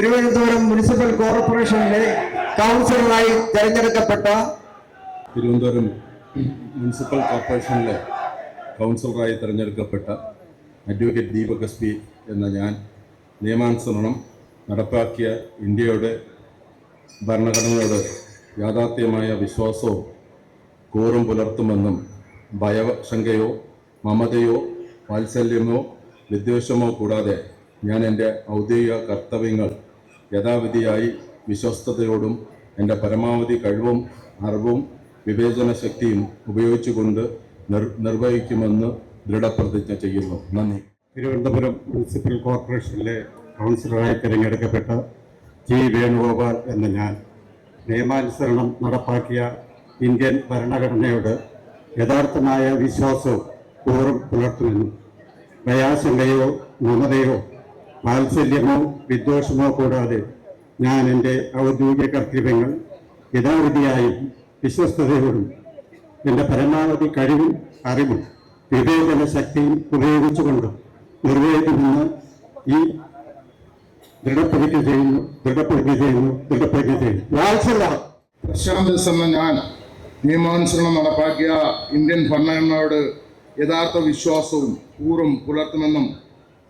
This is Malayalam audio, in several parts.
തിരുവനന്തപുരം മുനിസിപ്പൽ കോർപ്പറേഷനിലെ കൗൺസിലറായി തെരഞ്ഞെടുക്കപ്പെട്ട തിരുവനന്തപുരം മുനിസിപ്പൽ കോർപ്പറേഷനിലെ കൗൺസിലറായി തിരഞ്ഞെടുക്കപ്പെട്ട അഡ്വക്കേറ്റ് ദീപക് എസ് പി എന്ന ഞാൻ നിയമാനുസരണം നടപ്പാക്കിയ ഇന്ത്യയുടെ ഭരണഘടനയോട് യാഥാർത്ഥ്യമായ വിശ്വാസവും കൂറും പുലർത്തുമെന്നും ഭയശങ്കയോ മമതയോ വാത്സല്യമോ വിദ്വേഷമോ കൂടാതെ ഞാൻ എന്റെ ഔദ്യോഗിക കർത്തവ്യങ്ങൾ യഥാവിധിയായി വിശ്വസ്തയോടും എന്റെ പരമാവധി കഴിവും അറിവും വിവേചന ശക്തിയും ഉപയോഗിച്ചുകൊണ്ട് നിർ നിർവഹിക്കുമെന്ന് ദൃഢപ്രതിജ്ഞ ചെയ്യുന്നു. നന്ദി. തിരുവനന്തപുരം മുനിസിപ്പൽ കോർപ്പറേഷനിലെ കൗൺസിലറായി തിരഞ്ഞെടുക്കപ്പെട്ട ജി. വേണുഗോപാൽ എന്ന ഞാൻ നിയമാനുസരണം നടപ്പാക്കിയ ഇന്ത്യൻ ഭരണഘടനയോട് യഥാർത്ഥമായ വിശ്വാസവും കൂറും പുലർത്തുമെന്നും ഭയാശങ്കയോ മമതയോ വാത്സല്യമോ വിദ്വേഷമോ കൂടാതെ ഞാൻ എന്റെ ഔദ്യോഗിക കർത്തവ്യങ്ങൾ യഥാവിധിയായും വിശ്വസ്തയോടും എന്റെ പരമാവധി കഴിവും അറിവും വിവേചന ശക്തിയും ഉപയോഗിച്ചുകൊണ്ട് നിർവഹിക്കുമെന്ന് ഈ ദൃഢപ്രതിജ്ഞ ചെയ്യുന്നു ദൃഢപ്രതിജ്ഞ ചെയ്യുന്നു ദൃഢപ്രതിജ്ഞ ചെയ്യുന്നു. വാത്സല്യ. പ്രശാന്ത് ദിവസം ഞാൻ നിയമാനുസരണം നടപ്പാക്കിയ ഇന്ത്യൻ ഭരണഘടനയോട് യഥാർത്ഥ വിശ്വാസവും കൂറും പുലർത്തുമെന്നും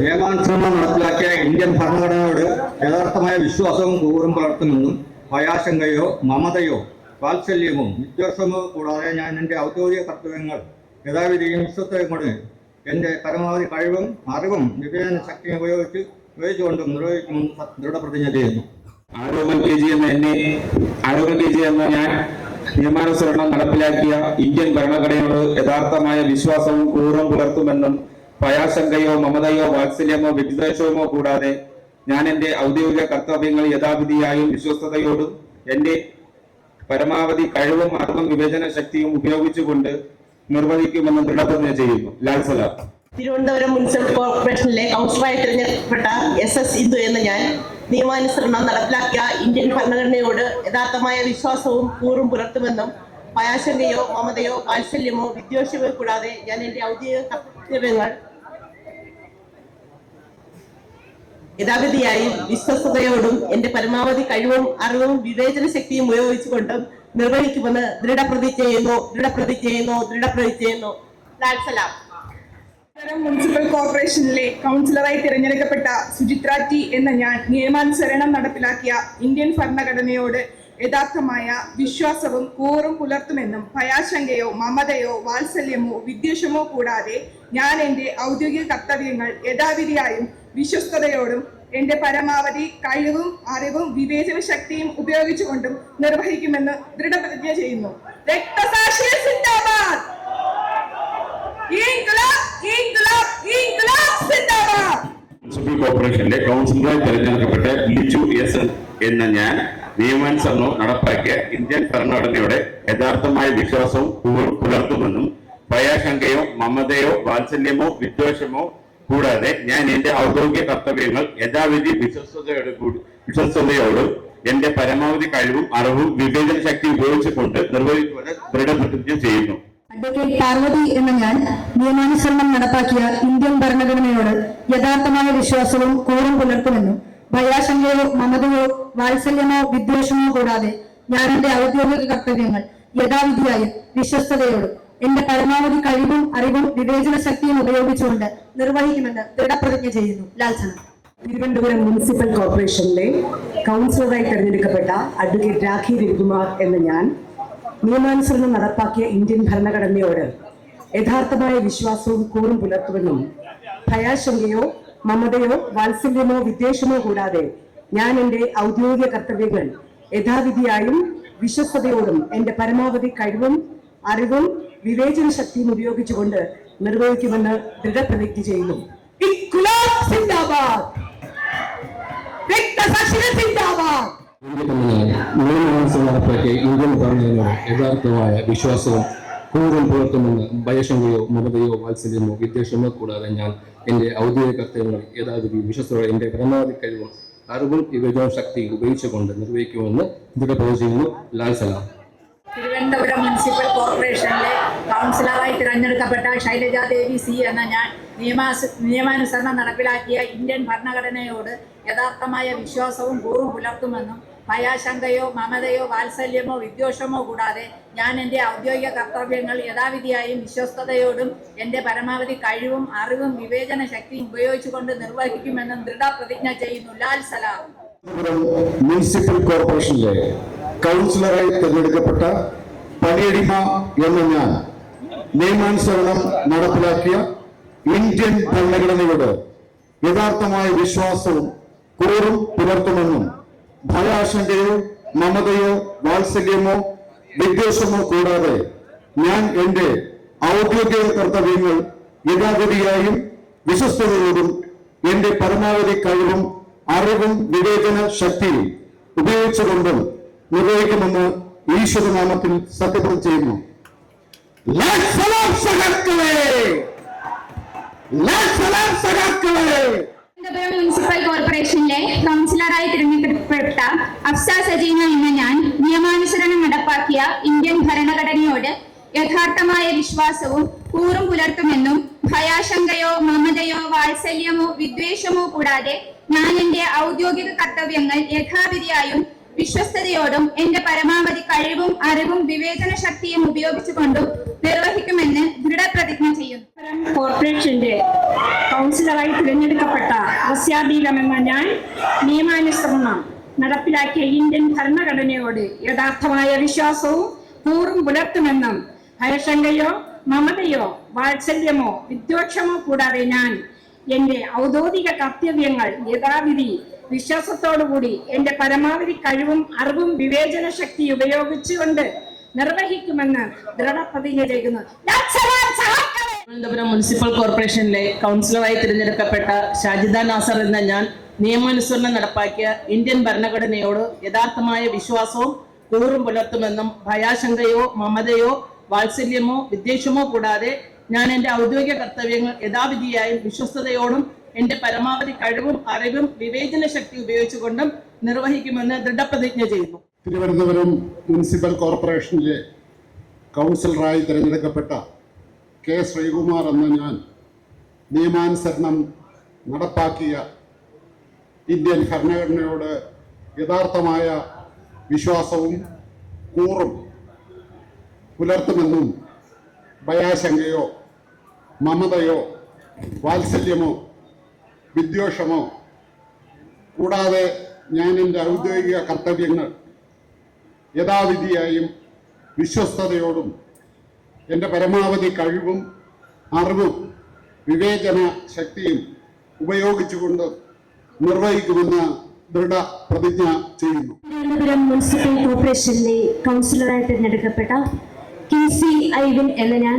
നിയമാനുസരണം നടപ്പിലാക്കിയ ഇന്ത്യൻ ഭരണഘടനയോട് യഥാർത്ഥമായ വിശ്വാസവും കൂറും പുലർത്തുമെന്നും ഭയാശങ്കയോ മമതയോ വാത്സല്യമോ വിദ്വേഷമോ കൂടാതെ ഞാൻ എന്റെ ഔദ്യോഗിക കർത്തവ്യങ്ങൾ യഥാവിധിയും വിശ്വസ്തയും കൊണ്ട് എന്റെ പരമാവധി കഴിവും അറിവും വിവേചന ശക്തിയും ഉപയോഗിച്ച് ഉപയോഗിച്ചുകൊണ്ട് നിർവഹിക്കുമെന്ന് ദൃഢപ്രതിജ്ഞ ചെയ്യുന്നു. ആരോഗ്യം കെ ജി എന്ന എന്നെ ആരോഗ്യം ജി എന്ന ഞാൻ നിയമാനുസരണം നടപ്പിലാക്കിയ ഇന്ത്യൻ ഭരണഘടനയോട് യഥാർത്ഥമായ വിശ്വാസവും കൂറും പുലർത്തുമെന്നും ഭയാശങ്കയോ മമതയോ വാത്സല്യമോ വിദ്വേഷമോ കൂടാതെ ഞാൻ എന്റെ ഔദ്യോഗിക കർത്തവ്യങ്ങൾ യഥാവിധിയായും വിശ്വസ്തയോടും എന്റെ പരമാവധി കഴിവും അറിവും വിവേചന ശക്തിയും ഉപയോഗിച്ചുകൊണ്ട് നിർവഹിക്കുമെന്ന് ദൃഢപ്രതിജ്ഞ ചെയ്യുന്നു. ലാൽ സലാം. തിരുവനന്തപുരം മുനിസിപ്പൽ കോർപ്പറേഷനിലെ കൗൺസിലറായി തിരഞ്ഞെടുക്കപ്പെട്ട എസ് എസ് ഇന്ദു എന്ന ഞാൻ നിയമാനുസരണം നടപ്പിലാക്കിയ ഇന്ത്യൻ ഭരണഘടനയോട് യഥാർത്ഥമായ വിശ്വാസവും കൂറും പുലർത്തുമെന്നും ഭയാശങ്കയോ മമതയോ വാത്സല്യമോ വിദ്വേഷമോ കൂടാതെ ഞാൻ എന്റെ ഔദ്യോഗിക കർത്തവ്യങ്ങൾ യഥാവിധിയായി വിശ്വസ്തയോടും എന്റെ പരമാവധി കഴിവും അറിവും വിവേചന ശക്തിയും ഉപയോഗിച്ചുകൊണ്ടും നിർവഹിക്കുമെന്ന് ദൃഢപ്രതിജ്ഞ ചെയ്യുന്നു ദൃഢപ്രതിജ്ഞ ചെയ്യുന്നു ദൃഢപ്രതിജ്ഞ ചെയ്യുന്നു. മുനിസിപ്പൽ കോർപ്പറേഷനിലെ കൗൺസിലറായി തിരഞ്ഞെടുക്കപ്പെട്ട സുചിത്ര ടി എന്ന ഞാൻ നിയമാനുസരണം നടപ്പിലാക്കിയ ഇന്ത്യൻ ഭരണഘടനയോട് യഥാർത്ഥമായ വിശ്വാസവും കൂറും പുലർത്തുമെന്നും ഭയാശങ്കയോ മമതയോ വാത്സല്യമോ വിദ്വേഷമോ കൂടാതെ ഞാൻ എന്റെ ഔദ്യോഗിക കർത്തവ്യങ്ങൾ യഥാവിധിയായും വിശ്വസ്തയോടും എന്റെ പരമാവധി കഴിവും അറിവും വിവേചന ശക്തിയും ഉപയോഗിച്ചുകൊണ്ടും നിർവഹിക്കുമെന്ന് ദൃഢപ്രതിജ്ഞ ചെയ്യുന്നു. രക്തസാക്ഷി സിന്ദാബാദ്! മുനിസിപ്പൽ കോർപ്പറേഷനിലെ കൗൺസിലറായി തെരഞ്ഞെടുക്കപ്പെട്ട ലിജു എസ് എന്ന ഞാൻ നിയമാനുസരണം നടപ്പാക്കിയ ഇന്ത്യൻ ഭരണഘടനയുടെ യഥാർത്ഥമായ വിശ്വാസവും പുലർത്തുമെന്നും ഭയാശങ്കയോ മമതയോ വാത്സല്യമോ വിദ്വേഷമോ കൂടാതെ ഞാൻ എന്റെ ഔദ്യോഗിക കർത്തവ്യങ്ങൾ യഥാവിധി വിശ്വസ്തയോട് കൂടി വിശ്വസ്തയോടും എന്റെ പരമാവധി കഴിവും അറിവും വിവേചന ശക്തി ഉപയോഗിച്ചുകൊണ്ട് നിർവഹിക്കുവാൻ ദൃഢപ്രതിജ്ഞ ചെയ്യുന്നു. അഡ്വക്കേറ്റ് പാർവതി എന്ന ഞാൻ നിയമാനുസരണം നടപ്പാക്കിയ ഇന്ത്യൻ ഭരണഘടനയോട് യഥാർത്ഥമായ വിശ്വാസവും കൂറും പുലർത്തുമെന്നും ഭയാശങ്കയോ മമതയോ വാത്സല്യമോ വിദ്വേഷമോ കൂടാതെ ഞാൻ എന്റെ ഔദ്യോഗിക കർത്തവ്യങ്ങൾ യഥാവിധിയായും വിശ്വസ്തയോടും എന്റെ പരമാവധി കഴിവും അറിവും വിവേചന ശക്തിയും ഉപയോഗിച്ചുകൊണ്ട് നിർവഹിക്കുമെന്ന് ദൃഢപ്രതിജ്ഞ ചെയ്യുന്നു. ലാൽസന തിരുവനന്തപുരം മുനിസിപ്പൽ കോർപ്പറേഷനിലെ കൗൺസിലറായി തെരഞ്ഞെടുക്കപ്പെട്ട അഡ്വക്കേറ്റ് രാഖി രവികുമാർ എന്ന ഞാൻ നിയമാനുസരണം നടപ്പാക്കിയ ഇന്ത്യൻ ഭരണഘടനയോട് യഥാർത്ഥമായ വിശ്വാസവും കൂറും പുലർത്തുമെന്നും ഭയാശങ്കയോ മമതയോ വാത്സല്യമോ വിദ്വേഷമോ കൂടാതെ ഞാൻ എന്റെ ഔദ്യോഗിക കർത്തവ്യങ്ങൾ യഥാവിധിയായും വിശ്വസ്തയോടും എന്റെ പരമാവധി കഴിവും അറിവും വിവേചന ശക്തിയും ഉപയോഗിച്ചുകൊണ്ട് നിർവഹിക്കുമെന്ന് ദൃഢപ്രതിജ്ഞ ചെയ്യുന്നു. നടപ്പാക്കിയ ഇന്ത്യൻ ഭരണത്തിനോട് യഥാർത്ഥമായ വിശ്വാസവും കൂറും പുലർത്തുമെന്ന് ഭയശങ്കയോ മമതയോ വാത്സല്യമോ വിദ്വേഷമോ കൂടാതെ ഞാൻ എന്റെ ഔദ്യോഗിക കർത്തവ്യങ്ങൾ യഥാവിധി വിശ്വസ്തയോടെ എന്റെ പരമാവധി കഴിവും അറിവും വിവേചന ശക്തി ഉപയോഗിച്ചുകൊണ്ട് നിർവഹിക്കുമെന്ന് ദൃഢപ്രതിജ്ഞ ചെയ്യുന്നു. ലാൽ സലാം. തിരുവനന്തപുരം മുനിസിപ്പൽ കോർപ്പറേഷനിലെ കൗൺസിലറായി തിരഞ്ഞെടുക്കപ്പെട്ട ശൈലജ ദേവി സി എന്ന ഞാൻ നിയമാസ നിയമാനുസരണം നടപ്പിലാക്കിയ ഇന്ത്യൻ ഭരണഘടനയോട് യഥാർത്ഥമായ വിശ്വാസവും കൂറും പുലർത്തുമെന്നും ഭയാശങ്കയോ മമതയോ വാത്സല്യമോ വിദ്വേഷമോ കൂടാതെ ഞാൻ എന്റെ ഔദ്യോഗിക കർത്തവ്യങ്ങൾ യഥാവിധിയായും വിശ്വസ്തയോടും എന്റെ പരമാവധി കഴിവും അറിവും വിവേചന ശക്തിയും ഉപയോഗിച്ചുകൊണ്ട് നിർവഹിക്കുമെന്നും ദൃഢപ്രതിജ്ഞ ചെയ്യുന്നു. ലാൽ സലാം. മുനിസിപ്പൽ കോർപ്പറേഷനിലെ കൗൺസിലറായി തിരഞ്ഞെടുക്കപ്പെട്ട പണിയടിമ എന്ന ഞാൻ നിയമാനുസരണം നടപ്പിലാക്കിയ ഇന്ത്യൻ ഭരണഘടനയോട് യഥാർത്ഥമായ വിശ്വാസവും കൂറും പുലർത്തുമെന്നും ഭയാശങ്കയോ മമതയോ വാത്സല്യമോ വിദ്വേഷമോ കൂടാതെ ഞാൻ എന്റെ ഔദ്യോഗിക കർത്തവ്യങ്ങൾ യഥാഗതിയായും വിശ്വസ്തയോടും എന്റെ പരമാവധി കഴിവും അറിവും വിവേചന ശക്തിയും ഉപയോഗിച്ചുകൊണ്ടും നിർവഹിക്കുമെന്ന് ഈശ്വരനാമത്തിൽ സത്യപ്രതിജ്ഞ ചെയ്യുന്നു. മുനിസിപ്പൽ കോർപ്പറേഷനിലെ കൗൺസിലറായി തിരഞ്ഞെടുക്കപ്പെട്ട അഫ്സ സജീന എന്ന ഞാൻ നിയമാനുസരണം നടപ്പാക്കിയ ഇന്ത്യൻ ഭരണഘടനയോട് യഥാർത്ഥമായ വിശ്വാസവും കൂറും പുലർത്തുമെന്നും ഭയാശങ്കയോ മമതയോ വാത്സല്യമോ വിദ്വേഷമോ കൂടാതെ ഞാൻ എന്റെ ഔദ്യോഗിക കർത്തവ്യങ്ങൾ യഥാവിധിയായും വിശ്വസ്തയോടും എന്റെ പരമാവധി കഴിവും അറിവും വിവേചന ശക്തിയും ഉപയോഗിച്ചുകൊണ്ടും നിർവഹിക്കുമെന്ന് ദൃഢപ്രതിജ്ഞ ചെയ്യുന്നു. കോർപ്പറേഷന്റെ കൗൺസിലറായി തിരഞ്ഞെടുക്കപ്പെട്ട റസ്യാബീഗം എന്ന ഞാൻ നിയമാനുസരണം നടപ്പിലാക്കിയ ഇന്ത്യൻ ഭരണഘടനയോട് യഥാർത്ഥമായ വിശ്വാസവും കൂറും പുലർത്തുമെന്നും ഭയശങ്കയോ മമതയോ വാത്സല്യമോ വിദ്വേഷമോ കൂടാതെ ഞാൻ എന്റെ ഔദ്യോഗിക കർത്തവ്യങ്ങൾ യഥാവിധി വിശ്വാസത്തോടുകൂടി എന്റെ പരമാവധി കഴിവും അറിവും വിവേചന ശക്തി ഉപയോഗിച്ചുകൊണ്ട് നിർവഹിക്കുമെന്ന് ദൃഢപ്രതിജ്ഞ ചെയ്യുന്നു. തിരുവനന്തപുരം മുനിസിപ്പൽ കോർപ്പറേഷനിലെ കൗൺസിലറായി തിരഞ്ഞെടുക്കപ്പെട്ട ഷാജിദ നാസർ എന്ന ഞാൻ നിയമാനുസരണം നടപ്പാക്കിയ ഇന്ത്യൻ ഭരണഘടനയോട് യഥാർത്ഥമായ വിശ്വാസവും കൂറും പുലർത്തുമെന്നും ഭയാശങ്കയോ മമതയോ വാത്സല്യമോ വിദ്വേഷമോ കൂടാതെ ഞാൻ എന്റെ ഔദ്യോഗിക കർത്തവ്യങ്ങൾ യഥാവിധിയായും വിശ്വസ്തയോടും എന്റെ പരമാവധി കഴിവും അറിവും വിവേചന ശക്തി ഉപയോഗിച്ചുകൊണ്ടും നിർവഹിക്കുമെന്ന് ദൃഢപ്രതിജ്ഞ ചെയ്യുന്നു. തിരുവനന്തപുരം മുനിസിപ്പൽ കോർപ്പറേഷനിലെ കൗൺസിലറായി തിരഞ്ഞെടുക്കപ്പെട്ട കെ ശ്രീകുമാർ എന്ന ഞാൻ നിയമാനുസരണം നടപ്പാക്കിയ ഇന്ത്യൻ ഭരണഘടനയോട് യഥാർത്ഥമായ വിശ്വാസവും കൂറും പുലർത്തുമെന്നും ഭയാശങ്കയോ മമതയോ വാത്സല്യമോ വിദ്വേഷമോ കൂടാതെ ഞാൻ എന്റെ ഔദ്യോഗിക കർത്തവ്യങ്ങൾ യഥാവിധിയായും വിശ്വസ്തയോടും എന്റെ പരമാവധി കഴിവും അറിവും വിവേചന ശക്തിയും ഉപയോഗിച്ചുകൊണ്ട് നിർവഹിക്കുമെന്ന് ദൃഢ പ്രതിജ്ഞ ചെയ്യുന്നു. തിരുവനന്തപുരം മുനിസിപ്പൽ കോർപ്പറേഷനിലെ കൗൺസിലറായി തിരഞ്ഞെടുക്കപ്പെട്ട കെ സി ഐവിൻ എന്ന ഞാൻ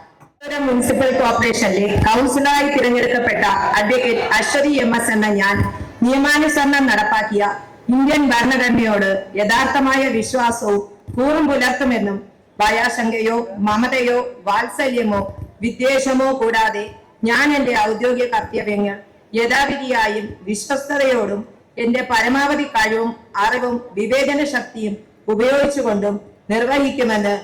മുനിസിപ്പൽ കോർപ്പറേഷനിലെ കൗൺസിലറായി തിരഞ്ഞെടുക്കപ്പെട്ട അഡ്വക്കേറ്റ് അശ്വതി എം എസ് എന്ന ഞാൻ നിയമാനുസരണം നടപ്പാക്കിയ ഇന്ത്യൻ ഭരണഘടനയോട് യഥാർത്ഥമായ വിശ്വാസവും കൂറും പുലർത്തുമെന്നും ഭയാശങ്കയോ മമതയോ വാത്സല്യമോ വിദ്വേഷമോ കൂടാതെ ഞാൻ എന്റെ ഔദ്യോഗിക കർത്തവ്യങ്ങൾ യഥാവിധിയായും വിശ്വസ്തയോടും എന്റെ പരമാവധി കഴിവും അറിവും വിവേചന ശക്തിയും ഉപയോഗിച്ചുകൊണ്ടും നിർവഹിക്കുമെന്ന്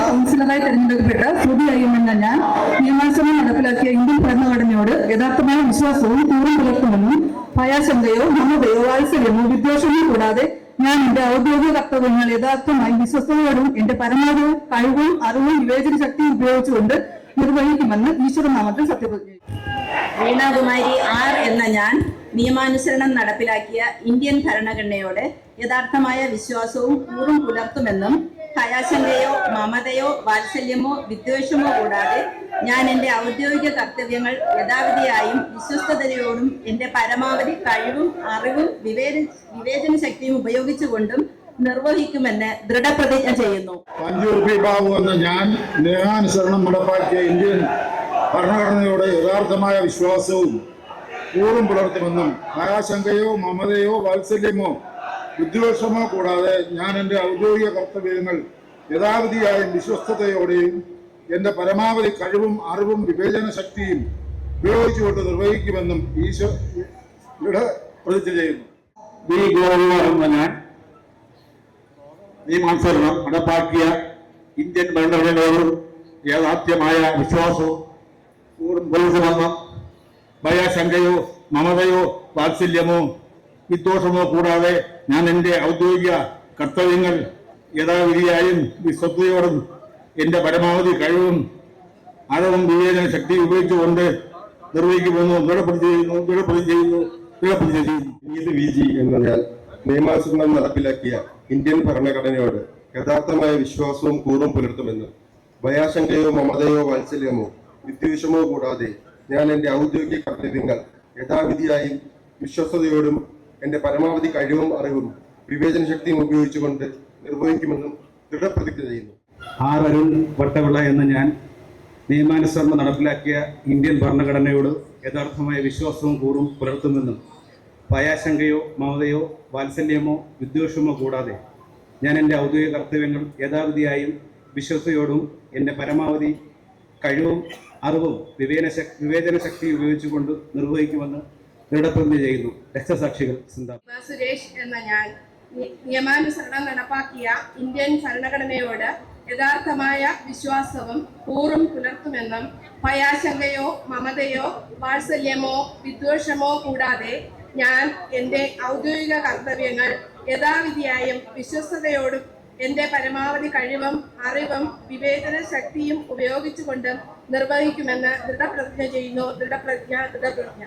കൗൺസിലറായി തെരഞ്ഞെടുക്കപ്പെട്ട ശ്രുതി അയ്യമെന്ന ഞാൻ നിയമാനുസരണം നടപ്പിലാക്കിയ ഇന്ത്യൻ ഭരണഘടനയോട് യഥാർത്ഥമായ വിശ്വാസവും കൂറും പുലർത്തുമെന്നും ഭയാശങ്കയോ മമതയോ വാത്സല്യമോ വിദ്വേഷമോ കൂടാതെ ഞാൻ എന്റെ ഔദ്യോഗിക കർത്തവ്യങ്ങൾ യഥാർത്ഥമായി വിശ്വസ്തയോടും എന്റെ പരമാവധി കഴിവും അറിവും വിവേചന ശക്തിയും ഉപയോഗിച്ചുകൊണ്ട് നിർവഹിക്കുമെന്ന് ഈശ്വരനാമത്തിൽ സത്യപ്രതിജ്ഞ. വീണാകുമാരി ആർ എന്ന ഞാൻ നിയമാനുസരണം നടപ്പിലാക്കിയ ഇന്ത്യൻ ഭരണഘടനയോട് യഥാർത്ഥമായ വിശ്വാസവും കൂറും പുലർത്തുമെന്നും ഭയാശങ്കയോ മമതയോ വാത്സല്യമോ വിദ്വേഷമോ കൂടാതെ ഞാൻ എന്റെ ഔദ്യോഗിക കർത്തവ്യങ്ങൾ യഥാവിധിയായും വിശ്വസ്തയോടും എന്റെ പരമാവധി കഴിവും അറിവും വിവേച വിവേചന ശക്തിയും ഉപയോഗിച്ചുകൊണ്ടും നിർവഹിക്കുമെന്ന് ദൃഢപ്രതിജ്ഞ ചെയ്യുന്നു. എന്ന ഞാൻ നിയമാനുസരണം നടപ്പാക്കിയ ഇന്ത്യൻ ഭരണഘടനയുടെ യഥാർത്ഥമായ വിശ്വാസവും കൂറും പുലർത്തുമെന്നും ഭയാശങ്കയോ മമതയോ വാത്സല്യമോ വിദ്വേഷമോ കൂടാതെ ഞാൻ എന്റെ ഔദ്യോഗിക കർത്തവ്യങ്ങൾ യഥാവിധിയായും വിശ്വസ്തയോടെയും എന്റെ പരമാവധി കഴിവും അറിവും വിവേചന ശക്തിയും ഉപയോഗിച്ചുകൊണ്ട് നിർവഹിക്കുമെന്നും ഈശ്വര പ്രതിജ്ഞ ചെയ്യുന്നു. ബി ഞാൻ. നിയമാനുസരണം നടപ്പാക്കിയ ഇന്ത്യൻ ഭരണഘടനയോട് യാഥാർത്ഥ്യമായ വിശ്വാസവും കൂറും പുലർത്തുമെന്നും ഭയാശങ്കയോ മമതയോ വാത്സല്യമോ വിദ്വേഷമോ കൂടാതെ ഞാൻ എന്റെ ഔദ്യോഗിക കർത്തവ്യങ്ങൾ യഥാവിധിയായും വിശ്വസ്തയോടും എന്റെ പരമാവധി കഴിവും അറിവും വിവേചന ശക്തി ഉപയോഗിച്ചുകൊണ്ട് നിർവഹിക്കുമെന്ന് ദൃഢപ്പെടുത്തി ചെയ്യുന്നു ദൃഢപ്പെടുത്തി ചെയ്യുന്നു ദൃഢപ്രതിജ്ഞ ചെയ്യുന്നു നടപ്പിലാക്കിയ ഇന്ത്യൻ ഭരണഘടനയോട് യഥാർത്ഥമായ വിശ്വാസവും കൂറും പുലർത്തുമെന്ന് ഭയാശങ്കയോ മമതയോ വാത്സല്യമോ വിദ്വേഷമോ കൂടാതെ ഞാൻ എന്റെ ഔദ്യോഗിക കർത്തവ്യങ്ങൾ യഥാവിധിയായി വിശ്വസതയോടും എന്റെ പരമാവധി കഴിവും അറിവും വിവേചന ശക്തിയും ഉപയോഗിച്ചുകൊണ്ട് നിർവഹിക്കുമെന്നും ദൃഢപ്രതിജ്ഞ ചെയ്യുന്നു. ആർ അരുൺ വട്ടവിള എന്ന ഞാൻ നിയമാനുസരണം നടപ്പിലാക്കിയ ഇന്ത്യൻ ഭരണഘടനയോട് യഥാർത്ഥമായ വിശ്വാസവും കൂറും പുലർത്തുമെന്നും ഭയാശങ്കയോ മമതയോ വാത്സല്യമോ വിദ്വേഷമോ കൂടാതെ ഞാൻ എന്റെ ഔദ്യോഗിക കർത്തവ്യങ്ങൾ യഥാവിധിയായും വിശ്വസയോടും എന്റെ പരമാവധി കഴിവും അറിവും വിവേചന വിവേചന ശക്തി ഉപയോഗിച്ചുകൊണ്ട് നിർവഹിക്കുമെന്ന് ദൃഢപ്രതിജ്ഞ ചെയ്യുന്നു. രക്തസാക്ഷികൾ സുരേഷ് എന്ന ഞാൻ. നിയമാനുസരണം നടപ്പാക്കിയ ഇന്ത്യൻ ഭരണഘടനയോട് യഥാർത്ഥമായ വിശ്വാസവും കൂറും പുലർത്തുമെന്നും ഭയാശങ്കയോ മമതയോ വാത്സല്യമോ വിദ്വേഷമോ കൂടാതെ ഞാൻ എന്റെ ഔദ്യോഗിക കർത്തവ്യങ്ങൾ യഥാവിധിയായും വിശ്വസ്തയോടും എന്റെ പരമാവധി കഴിവും അറിവും വിവേചന ശക്തിയും ഉപയോഗിച്ചുകൊണ്ട് നിർവഹിക്കുമെന്ന് ദൃഢപ്രതിജ്ഞ ചെയ്യുന്നു. ദൃഢപ്രതിജ്ഞ ദൃഢപ്രതിജ്ഞ.